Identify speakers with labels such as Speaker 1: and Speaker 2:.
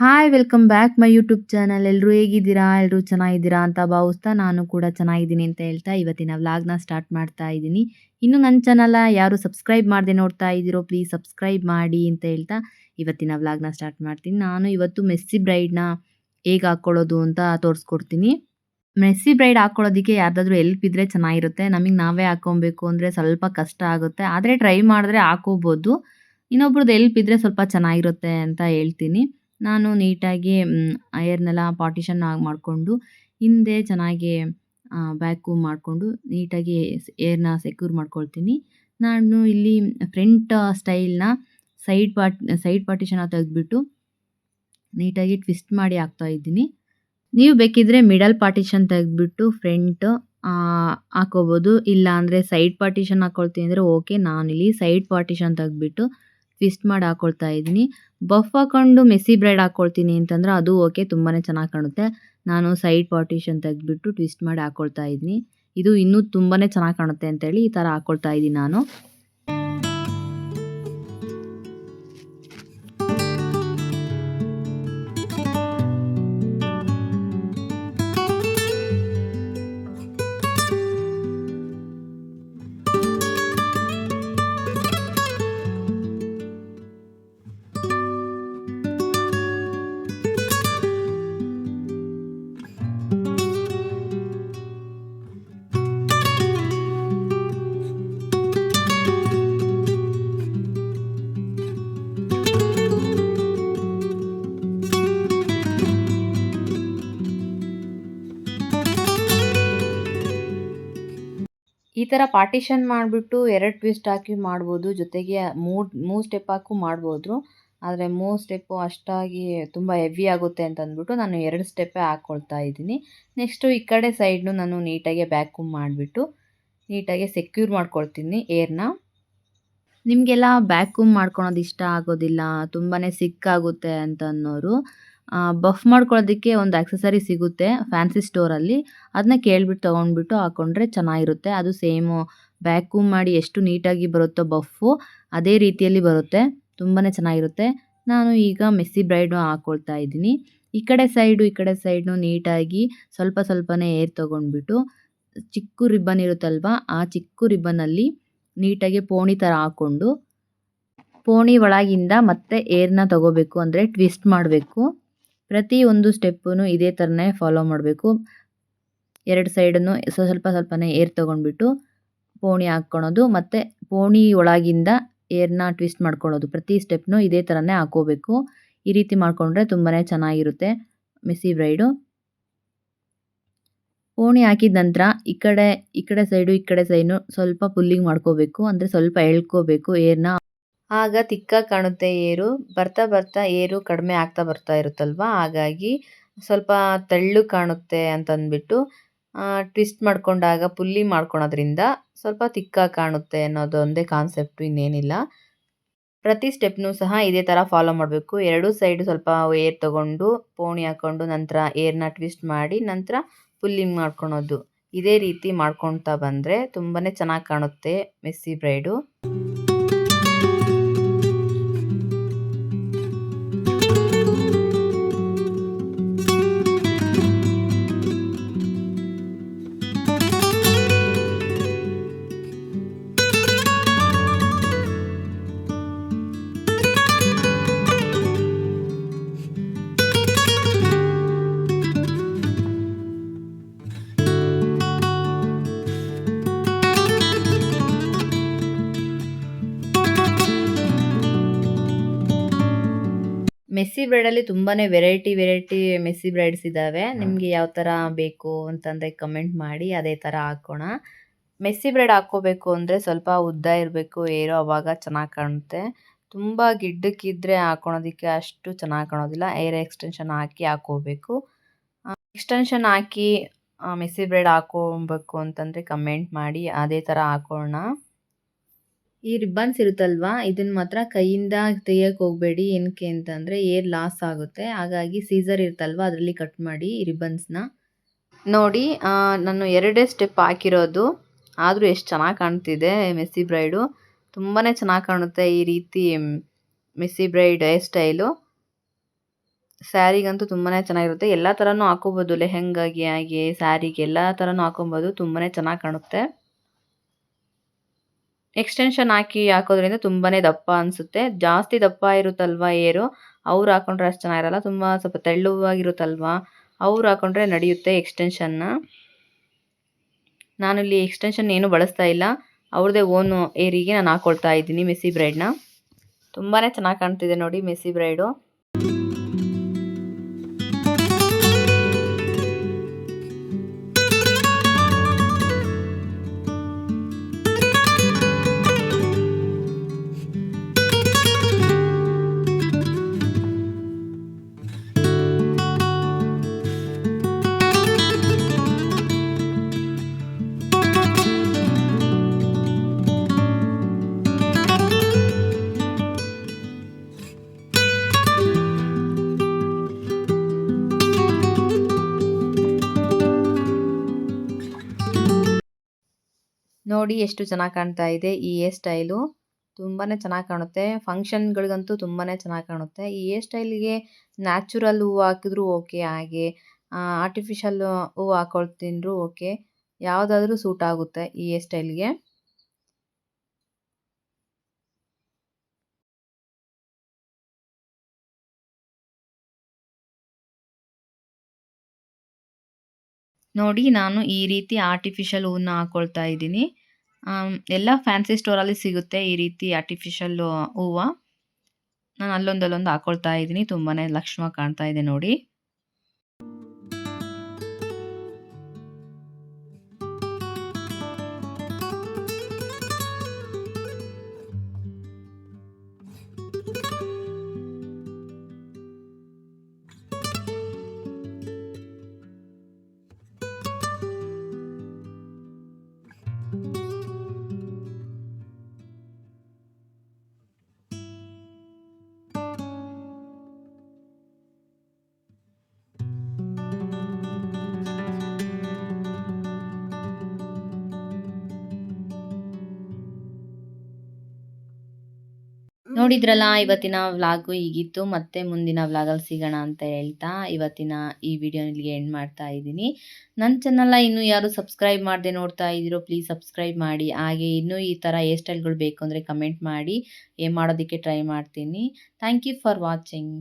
Speaker 1: Hi welcome back my YouTube channel ಎಲ್ಲರೂ ಹೇಗಿದ್ದೀರಾ? ಎಲ್ಲರೂ ಚೆನ್ನಾಗಿದ್ದೀರಾ ಅಂತ ಭಾವಿಸ್ತಾ ನಾನು ಕೂಡ ಚೆನ್ನಾಗಿದ್ದೀನಿ ಅಂತ ಹೇಳ್ತಾ ಇವತ್ತಿನ ವ್ಲಾಗ್ನ ಸ್ಟಾರ್ಟ್ ಮಾಡ್ತಾ ಇದ್ದೀನಿ. ಇನ್ನು ನನ್ನ ಚಾನಲ್ ಯಾರು ಸಬ್ಸ್ಕ್ರೈಬ್ ಮಾಡದೆ ನೋಡ್ತಾ ಇದ್ದೀರೋ ಪ್ಲೀಸ್ ಸಬ್ಸ್ಕ್ರೈಬ್ ಮಾಡಿ ಅಂತ ಹೇಳ್ತಾ ಇವತ್ತಿನ ವ್ಲಾಗ್ನ ಸ್ಟಾರ್ಟ್ ಮಾಡ್ತೀನಿ. ನಾನು ಇವತ್ತು ಮೆಸ್ಸಿ ಬ್ರೈಡ್ನ ಹೇಗೆ ಹಾಕ್ಕೊಳ್ಳೋದು ಅಂತ ತೋರಿಸ್ಕೊಡ್ತೀನಿ. ಮೆಸ್ಸಿ ಬ್ರೈಡ್ ಹಾಕ್ಕೊಳ್ಳೋದಕ್ಕೆ ಯಾರ್ದಾದ್ರೂ ಎಲ್ಪ್ ಇದ್ದರೆ ಚೆನ್ನಾಗಿರುತ್ತೆ. ನಮಗೆ ನಾವೇ ಹಾಕ್ಕೊಬೇಕು ಅಂದರೆ ಸ್ವಲ್ಪ ಕಷ್ಟ ಆಗುತ್ತೆ. ಆದರೆ ಟ್ರೈ ಮಾಡಿದ್ರೆ ಹಾಕೋಬೋದು. ಇನ್ನೊಬ್ರದ್ದು ಎಲ್ಪ್ ಇದ್ದರೆ ಸ್ವಲ್ಪ ಚೆನ್ನಾಗಿರುತ್ತೆ ಅಂತ ಹೇಳ್ತೀನಿ. ನಾನು ನೀಟಾಗಿ ಏರ್ನೆಲ್ಲ ಪಾರ್ಟಿಷನ್ ಆಗಿ ಮಾಡಿಕೊಂಡು, ಹಿಂದೆ ಚೆನ್ನಾಗಿ ಬ್ಯಾಕು ಮಾಡಿಕೊಂಡು ನೀಟಾಗಿ ಏರ್ನ ಸೆಕ್ಯೂರ್ ಮಾಡ್ಕೊಳ್ತೀನಿ. ನಾನು ಇಲ್ಲಿ ಫ್ರಂಟ್ ಸ್ಟೈಲ್ನ ಸೈಡ್ ಪಾರ್ಟ್ ಸೈಡ್ ಪಾರ್ಟಿಷನ್ ತೆಗೆದ್ಬಿಟ್ಟು ನೀಟಾಗಿ ಟ್ವಿಸ್ಟ್ ಮಾಡಿ ಹಾಕ್ತಾ ಇದ್ದೀನಿ. ನೀವು ಬೇಕಿದ್ರೆ ಮಿಡಲ್ ಪಾರ್ಟಿಷನ್ ತೆಗೆದ್ಬಿಟ್ಟು ಫ್ರಂಟ್ ಹಾಕೋಬೋದು. ಇಲ್ಲ ಅಂದರೆ ಸೈಡ್ ಪಾರ್ಟಿಷನ್ ಹಾಕ್ಕೊಳ್ತೀನಿ ಅಂದರೆ ಓಕೆ ನಾನು ಇಲ್ಲಿ ಸೈಡ್ ಪಾರ್ಟಿಷನ್ ತೆಗೆದ್ಬಿಟ್ಟು ಟ್ವಿಸ್ಟ್ ಮಾಡಿ ಹಾಕ್ಕೊಳ್ತಾ ಇದ್ದೀನಿ. ಬಫ್ ಹಾಕೊಂಡು ಮೆಸ್ಸಿ ಬ್ರೆಡ್ ಹಾಕ್ಕೊಳ್ತೀನಿ ಅಂತಂದ್ರೆ ಅದು ಓಕೆ ತುಂಬಾ ಚೆನ್ನಾಗಿ ಕಾಣುತ್ತೆ. ನಾನು ಸೈಡ್ ಪಾರ್ಟಿಷನ್ ತೆಗೆದ್ಬಿಟ್ಟು ಟ್ವಿಸ್ಟ್ ಮಾಡಿ ಹಾಕ್ಕೊಳ್ತಾ ಇದ್ದೀನಿ. ಇದು ಇನ್ನೂ ತುಂಬಾ ಚೆನ್ನಾಗಿ ಕಾಣುತ್ತೆ ಅಂತೇಳಿ ಈ ಥರ ಹಾಕ್ಕೊಳ್ತಾ ಇದ್ದೀನಿ ನಾನು. ಈ ಥರ ಪಾರ್ಟಿಷನ್ ಮಾಡಿಬಿಟ್ಟು ಎರಡು ಟ್ವಿಸ್ಟ್ ಹಾಕಿ ಮಾಡ್ಬೋದು. ಜೊತೆಗೆ ಮೂರು ಮೂರು ಸ್ಟೆಪ್ ಹಾಕು ಮಾಡ್ಬೋದು ಆದರೆ ಮೂರು ಸ್ಟೆಪ್ಪು ಅಷ್ಟಾಗಿ ತುಂಬ ಹೆವಿ ಆಗುತ್ತೆ ಅಂತ ಅಂದ್ಬಿಟ್ಟು ನಾನು ಎರಡು ಸ್ಟೆಪ್ಪೇ ಹಾಕ್ಕೊಳ್ತಾ ಇದ್ದೀನಿ. ನೆಕ್ಸ್ಟು ಈ ಕಡೆ ಸೈಡ್ನು ನಾನು ನೀಟಾಗಿ ಬ್ಯಾಕು ಮಾಡಿಬಿಟ್ಟು ನೀಟಾಗಿ ಸೆಕ್ಯೂರ್ ಮಾಡ್ಕೊಳ್ತೀನಿ ಏರ್ನ ನಿಮಗೆಲ್ಲ ಬ್ಯಾಕೂಮ್ ಮಾಡ್ಕೊಳೋದು ಇಷ್ಟ ಆಗೋದಿಲ್ಲ ತುಂಬಾ ಸಿಕ್ಕಾಗುತ್ತೆ ಅಂತ ಅನ್ನೋರು. ಬಫ್ ಮಾಡ್ಕೊಳ್ಳೋದಕ್ಕೆ ಒಂದು ಆಕ್ಸೆಸರಿ ಸಿಗುತ್ತೆ ಫ್ಯಾನ್ಸಿ ಸ್ಟೋರಲ್ಲಿ ಅದನ್ನ ಕೇಳಿಬಿಟ್ಟು ತೊಗೊಂಡ್ಬಿಟ್ಟು ಹಾಕ್ಕೊಂಡ್ರೆ ಚೆನ್ನಾಗಿರುತ್ತೆ. ಅದು ಸೇಮು ವ್ಯಾಕ್ಯೂಮ್ ಮಾಡಿ ಎಷ್ಟು ನೀಟಾಗಿ ಬರುತ್ತೋ ಬಫ್ಫು ಅದೇ ರೀತಿಯಲ್ಲಿ ಬರುತ್ತೆ. ತುಂಬಾ ಚೆನ್ನಾಗಿರುತ್ತೆ. ನಾನು ಈಗ ಮೆಸ್ಸಿ ಬ್ರೈಡು ಹಾಕ್ಕೊಳ್ತಾ ಇದ್ದೀನಿ. ಈ ಕಡೆ ಸೈಡು ಈ ಕಡೆ ಸೈಡ್ನು ನೀಟಾಗಿ ಸ್ವಲ್ಪ ಸ್ವಲ್ಪನೇ ಏರ್ ತೊಗೊಂಡ್ಬಿಟ್ಟು ಚಿಕ್ಕ ರಿಬ್ಬನ್ ಇರುತ್ತಲ್ವ, ಆ ಚಿಕ್ಕ ರಿಬ್ಬನಲ್ಲಿ ನೀಟಾಗಿ ಪೋಣಿ ಥರ ಹಾಕ್ಕೊಂಡು ಪೋಣಿ ಒಳಗಿಂದ ಮತ್ತೆ ಏರ್ನ ತಗೋಬೇಕು ಅಂದರೆ ಟ್ವಿಸ್ಟ್ ಮಾಡಬೇಕು. ಪ್ರತಿಯೊಂದು ಸ್ಟೆಪ್ಪೂ ಇದೇ ಥರನೇ ಫಾಲೋ ಮಾಡಬೇಕು. ಎರಡು ಸೈಡನ್ನು ಸ್ವಲ್ಪ ಸ್ವಲ್ಪನೇ ಏರ್ ತೊಗೊಂಡ್ಬಿಟ್ಟು ಪೋಣಿ ಹಾಕ್ಕೊಳೋದು ಮತ್ತು ಪೋಣಿ ಒಳಗಿಂದ ಏರ್ನ ಟ್ವಿಸ್ಟ್ ಮಾಡ್ಕೊಳ್ಳೋದು ಪ್ರತಿ ಸ್ಟೆಪ್ನು ಇದೇ ಥರನೇ ಹಾಕೋಬೇಕು ಈ ರೀತಿ ಮಾಡಿಕೊಂಡ್ರೆ ತುಂಬಾ ಚೆನ್ನಾಗಿರುತ್ತೆ ಮೆಸ್ಸಿ ಬ್ರೈಡು. ಪೋಣಿ ಹಾಕಿದ ನಂತರ ಈ ಕಡೆ ಈ ಕಡೆ ಸೈಡು, ಈ ಕಡೆ ಸೈಡು ಸ್ವಲ್ಪ ಪುಲ್ಲಿಂಗ್ ಮಾಡ್ಕೋಬೇಕು. ಅಂದರೆ ಸ್ವಲ್ಪ ಎಳ್ಕೋಬೇಕು ಏರ್ನ ಆಗ ತಿಕ್ಕಾಗಿ ಕಾಣುತ್ತೆ ಏರು, ಬರ್ತಾ ಬರ್ತಾ ಏರು ಕಡಿಮೆ ಆಗ್ತಾ ಬರ್ತಾ ಇರುತ್ತಲ್ವ? ಹಾಗಾಗಿ ಸ್ವಲ್ಪ ತೆಳ್ಳು ಕಾಣುತ್ತೆ ಅಂತಂದ್ಬಿಟ್ಟು ಟ್ವಿಸ್ಟ್ ಮಾಡ್ಕೊಂಡಾಗ, ಪುಲ್ಲಿ ಮಾಡ್ಕೊಳೋದ್ರಿಂದ ಸ್ವಲ್ಪ ತಿಕ್ಕಾಗಿ ಕಾಣುತ್ತೆ ಅನ್ನೋದು ಒಂದೇ ಕಾನ್ಸೆಪ್ಟು ಇನ್ನೇನಿಲ್ಲ. ಪ್ರತಿ ಸ್ಟೆಪ್ನೂ ಸಹ ಇದೇ ಥರ ಫಾಲೋ ಮಾಡಬೇಕು. ಎರಡೂ ಸೈಡು ಸ್ವಲ್ಪ ಏರ್ ತಗೊಂಡು, ಪೋಣಿ ಹಾಕ್ಕೊಂಡು ನಂತರ ಏರ್ನ ಟ್ವಿಸ್ಟ್ ಮಾಡಿ ನಂತರ ಪುಲ್ಲಿಂಗ್ ಮಾಡ್ಕೊಳೋದು. ಇದೇ ರೀತಿ ಮಾಡ್ಕೊತಾ ಬಂದರೆ ತುಂಬಾ ಚೆನ್ನಾಗಿ ಕಾಣುತ್ತೆ ಮೆಸ್ಸಿ ಬ್ರೈಡು. ಮೆಸ್ಸಿ ಬ್ರೈಡಲ್ಲಿ ತುಂಬಾ ವೆರೈಟಿ ವೆರೈಟಿ ಮೆಸ್ಸಿ ಬ್ರೈಡ್ಸ್ ಇದ್ದಾವೆ ನಿಮಗೆ ಯಾವ ಥರ ಬೇಕು ಅಂತಂದರೆ ಕಮೆಂಟ್ ಮಾಡಿ ಅದೇ ಥರ ಹಾಕೋಣ. ಮೆಸ್ಸಿ ಬ್ರೈಡ್ ಹಾಕ್ಕೋಬೇಕು ಅಂದರೆ ಸ್ವಲ್ಪ ಉದ್ದ ಇರಬೇಕು ಏರೋ ಅವಾಗ ಚೆನ್ನಾಗಿ ಕಾಣುತ್ತೆ. ತುಂಬ ಗಿಡ್ಡಕ್ಕಿದ್ರೆ ಹಾಕೊಳೋದಕ್ಕೆ ಅಷ್ಟು ಚೆನ್ನಾಗಿ ಕಾಣೋದಿಲ್ಲ. ಏರ್ ಎಕ್ಸ್ಟೆನ್ಷನ್ ಹಾಕಿ ಹಾಕ್ಕೋಬೇಕು. ಎಕ್ಸ್ಟೆನ್ಷನ್ ಹಾಕಿ ಮೆಸ್ಸಿ ಬ್ರೈಡ್ ಹಾಕೋಬೇಕು ಅಂತಂದರೆ ಕಮೆಂಟ್ ಮಾಡಿ ಅದೇ ಥರ ಹಾಕೋಣ. ಈ ರಿಬ್ಬನ್ಸ್ ಇರುತ್ತಲ್ವಾ? ಇದನ್ನ ಮಾತ್ರ ಕೈಯಿಂದ ತೆಗಿಯಕ್ಕೆ ಹೋಗಬೇಡಿ. ಏನಕ್ಕೆ ಅಂತಂದರೆ ಏರ್ ಲಾಸ್ ಆಗುತ್ತೆ. ಹಾಗಾಗಿ ಸೀಸರ್ ಇರುತ್ತಲ್ವ? ಅದರಲ್ಲಿ ಕಟ್ ಮಾಡಿ ಈ ರಿಬ್ಬನ್ಸ್ನ ನೋಡಿ ನಾನು ಎರಡೇ ಸ್ಟೆಪ್ ಹಾಕಿರೋದು. ಆದರೂ ಎಷ್ಟು ಚೆನ್ನಾಗಿ ಕಾಣ್ತಿದೆ ಮೆಸ್ಸಿ ಬ್ರೈಡು ತುಂಬಾ ಚೆನ್ನಾಗಿ ಕಾಣುತ್ತೆ ಈ ರೀತಿ ಮೆಸ್ಸಿ ಬ್ರೈಡ್ ಹೇರ್ ಸ್ಟೈಲು ಸ್ಯಾರಿಗಂತೂ ತುಂಬಾ ಚೆನ್ನಾಗಿರುತ್ತೆ. ಎಲ್ಲ ಥರನೂ ಹಾಕೋಬೋದು ಲೆಹೆಂಗಾಗಿ, ಹಾಗೆ ಸ್ಯಾರಿಗೆ ಎಲ್ಲ ಥರನೂ ಹಾಕೊಬೋದು ತುಂಬಾ ಚೆನ್ನಾಗಿ ಕಾಣುತ್ತೆ. ಎಕ್ಸ್ಟೆನ್ಷನ್ ಹಾಕಿ ಹಾಕೋದ್ರಿಂದ ತುಂಬಾ ದಪ್ಪ ಅನಿಸುತ್ತೆ. ಜಾಸ್ತಿ ದಪ್ಪ ಇರುತ್ತಲ್ವ ಏರು? ಅವ್ರು ಹಾಕೊಂಡ್ರೆ ಅಷ್ಟು ಚೆನ್ನಾಗಿರಲ್ಲ. ತುಂಬ ಸ್ವಲ್ಪ ತೆಳ್ಳುವಾಗಿರುತ್ತಲ್ವಾ? ಅವ್ರು ಹಾಕೊಂಡ್ರೆ ನಡೆಯುತ್ತೆ ಎಕ್ಸ್ಟೆನ್ಷನ್ನ ಇಲ್ಲಿ ಎಕ್ಸ್ಟೆನ್ಷನ್ ಏನು ಬಳಸ್ತಾ ಇಲ್ಲ. ಅವ್ರದ್ದೇ ಓನು ಏರಿಗೆ ನಾನು ಹಾಕೊಳ್ತಾ ಇದ್ದೀನಿ ಮೆಸ್ಸಿ ಬ್ರೈಡ್ನ ತುಂಬಾ ಚೆನ್ನಾಗಿ ಕಾಣ್ತಿದೆ ನೋಡಿ ಮೆಸ್ಸಿ ಬ್ರೈಡು ನೋಡಿ ಎಷ್ಟು ಚೆನ್ನಾಗಿ ಕಾಣ್ತಾ ಇದೆ ಈ ಹೇರ್ ಸ್ಟೈಲು. ತುಂಬಾ ಚೆನ್ನಾಗಿ ಕಾಣುತ್ತೆ. ಫಂಕ್ಷನ್ಗಳಿಗಂತೂ ತುಂಬಾ ಚೆನ್ನಾಗಿ ಕಾಣುತ್ತೆ. ಈ ಹೇರ್ ಸ್ಟೈಲಿಗೆ ನ್ಯಾಚುರಲ್ ಹೂವು ಹಾಕಿದ್ರೂ ಓಕೆ, ಹಾಗೆ ಆರ್ಟಿಫಿಷಿಯಲ್ ಹೂವು ಹಾಕೊಳ್ತಿದ್ರು ಓಕೆ. ಯಾವುದಾದ್ರೂ ಸೂಟ್ ಆಗುತ್ತೆ ಈ ಹೇರ್ ಸ್ಟೈಲ್ಗೆ. ನೋಡಿ, ನಾನು ಈ ರೀತಿ ಆರ್ಟಿಫಿಷಿಯಲ್ ಹೂವನ್ನ ಹಾಕೊಳ್ತಾ ಇದ್ದೀನಿ. ಎಲ್ಲ ಫ್ಯಾನ್ಸಿ ಸ್ಟೋರಲ್ಲಿ ಸಿಗುತ್ತೆ ಈ ರೀತಿ ಆರ್ಟಿಫಿಷಿಯಲ್ ಹೂವು. ನಾನು ಅಲ್ಲೊಂದಲ್ಲೊಂದು ಹಾಕೊಳ್ತಾ ಹಾಕ್ಕೊಳ್ತಾ ಇದ್ದೀನಿ. ತುಂಬಾ ಲಕ್ಷ್ಮ ಕಾಣ್ತಾ ಇದೆ ನೋಡಿ. ನೋಡಿದ್ರಲ್ಲ, ಇವತ್ತಿನ ವ್ಲಾಗು ಹೀಗಿತ್ತು, ಮತ್ತೆ ಮುಂದಿನ ವ್ಲಾಗಲ್ಲಿ ಸಿಗೋಣ ಅಂತ ಹೇಳ್ತಾ ಇವತ್ತಿನ ಈ ವಿಡಿಯೋ ಇಲ್ಲಿಗೆ ಎಂಡ್ ಮಾಡ್ತಾ ಇದ್ದೀನಿ. ನನ್ನ ಚಾನಲ್ನ ಇನ್ನೂ ಯಾರು ಸಬ್ಸ್ಕ್ರೈಬ್ ಮಾಡದೆ ನೋಡ್ತಾ ಇದ್ದೀರೋ ಪ್ಲೀಸ್ ಸಬ್ಸ್ಕ್ರೈಬ್ ಮಾಡಿ. ಹಾಗೆ ಇನ್ನೂ ಈ ಥರ ಹೇರ್ ಸ್ಟೈಲ್ಗಳು ಬೇಕು ಅಂದರೆ ಕಮೆಂಟ್ ಮಾಡಿ. ಏನು ಮಾಡೋದಕ್ಕೆ ಟ್ರೈ ಮಾಡ್ತೀನಿ. Thank you for watching